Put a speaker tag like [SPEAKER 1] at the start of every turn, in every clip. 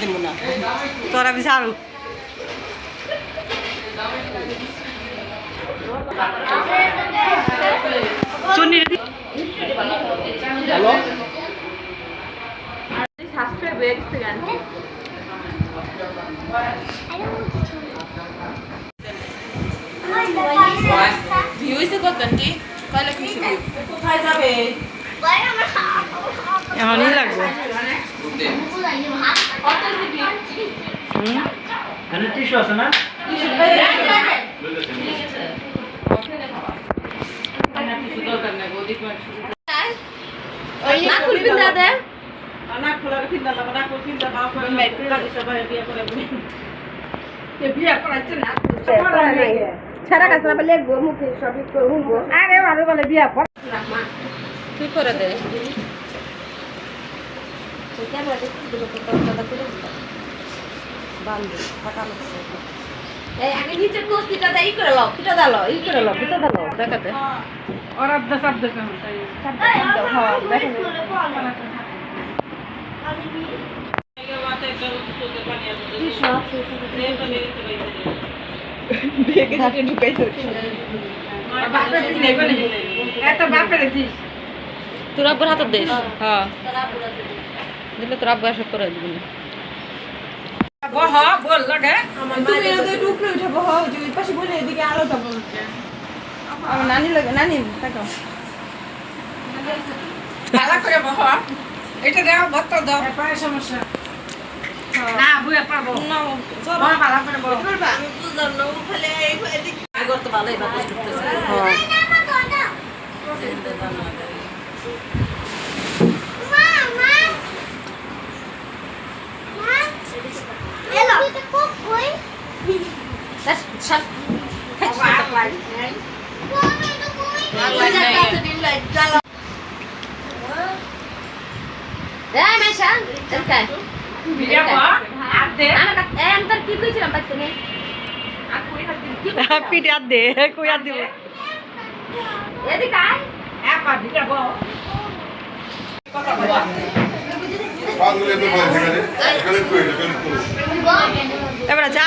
[SPEAKER 1] দেবো না
[SPEAKER 2] তোরা বিচারু চুন্নি
[SPEAKER 1] হ্যালো
[SPEAKER 3] সাবস্ক্রাইব হয়ে গেছে গান ভিউ হয়েছে কত আন্টি কয় লাখ হয়েছে ভিউ
[SPEAKER 1] কোথায় যাবে
[SPEAKER 2] এমনই লাগবো।
[SPEAKER 3] দাদা
[SPEAKER 1] না? খোলা লাগবে না
[SPEAKER 3] লিখব মুখে সবই করব।
[SPEAKER 1] আরে বলে বিয়ে কর
[SPEAKER 3] তুই করে দে। এই আগে নিচের কোস্তিটা দেই করে লও কিটা দালো ই করে লও
[SPEAKER 2] তোর আব্বুর হাতের দেশ? হ্যাঁ। দিলে তোর আব্বু এসব করে দিবি।
[SPEAKER 1] বহ বল লাগে।
[SPEAKER 3] তুমি ওদের টুকরে উঠে বহ ওই পাশে বলে এদিকে আলোটা বলছে। আমার নানি লাগে নানি তাকাও
[SPEAKER 1] ভালো করে বহ। এটা দাও বোতল দাও। পায়ে সমস্যা। না বুয়া পারব
[SPEAKER 3] না
[SPEAKER 1] ভালো করে বহ।
[SPEAKER 3] আমি বুঝলাম না ওখানে এদিকে
[SPEAKER 1] করতে ভালোই বাতাস করতেছে। বিয়ে কর আর দে
[SPEAKER 2] পিঠে আর দে কই আর দিব?
[SPEAKER 1] একবার দিকে বহ
[SPEAKER 4] পাগুলো তো বলে সেখানে এখানে কই এখানে কই
[SPEAKER 2] এবারে যা।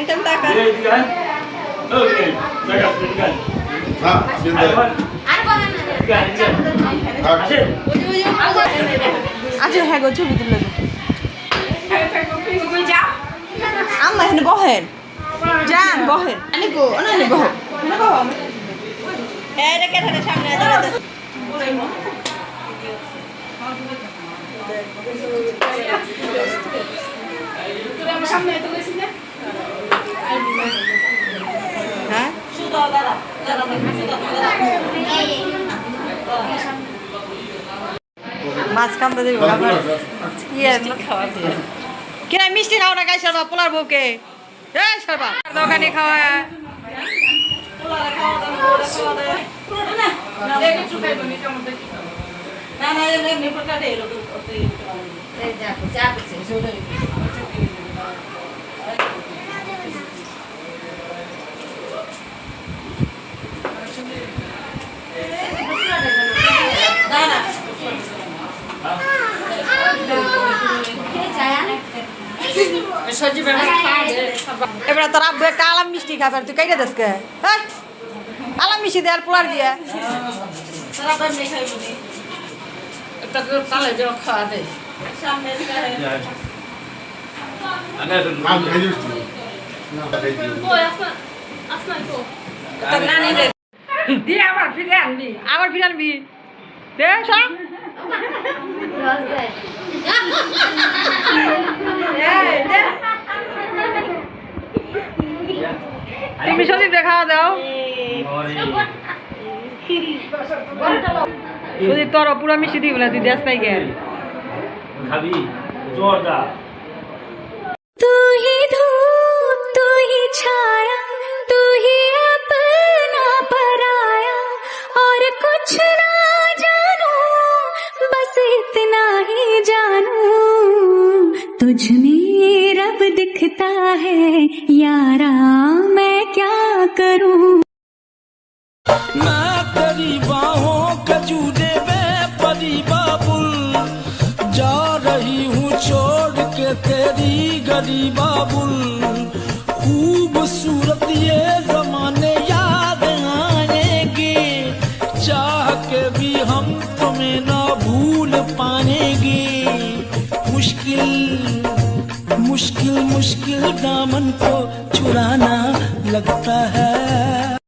[SPEAKER 4] বিন্দা
[SPEAKER 5] এদিকে আয়, এদিকে আয়। আসেন।
[SPEAKER 3] আচ্ছা হ্যাঁ গো ছবি তুলে
[SPEAKER 1] যা
[SPEAKER 3] এখানে বহেন যান বহেন আনি গো অনানি সামনে?
[SPEAKER 2] হ্যাঁ? মাছ কামড়ে দেবো আবার খাওয়া দিয়ে কিনা মিষ্টি খাও না গাই সরবা পোলার বউকে। এ সরবা। দোকানে খাওয়া।
[SPEAKER 1] না না
[SPEAKER 2] এবার তোর আব্বু একটা আলাম মিষ্টি খাবে তুই কাইটা দেশকে হ্যাঁ আলাম মিষ্টি দে আর পোলার দিয়ে।
[SPEAKER 1] একটা করে তালে যাও খাওয়া দে।
[SPEAKER 5] আগে
[SPEAKER 2] দেখা দাও সজীব তোর পুরা মিষ্টি দিবি না তুই দেশ নাই গেল
[SPEAKER 5] খাবি জোরদার
[SPEAKER 6] तू ही धूप तू ही छाया तू ही अपना पराया और कुछ ना जानू बस इतना ही जानू तुझ में रब दिखता है यारा मैं क्या करूँ?
[SPEAKER 7] मैं तेरी बाहों जूदे में परी बाबुल। जा रही हूँ छोड़ के तेरी गरी मुश्किल मुश्किल दामन को चुराना लगता है।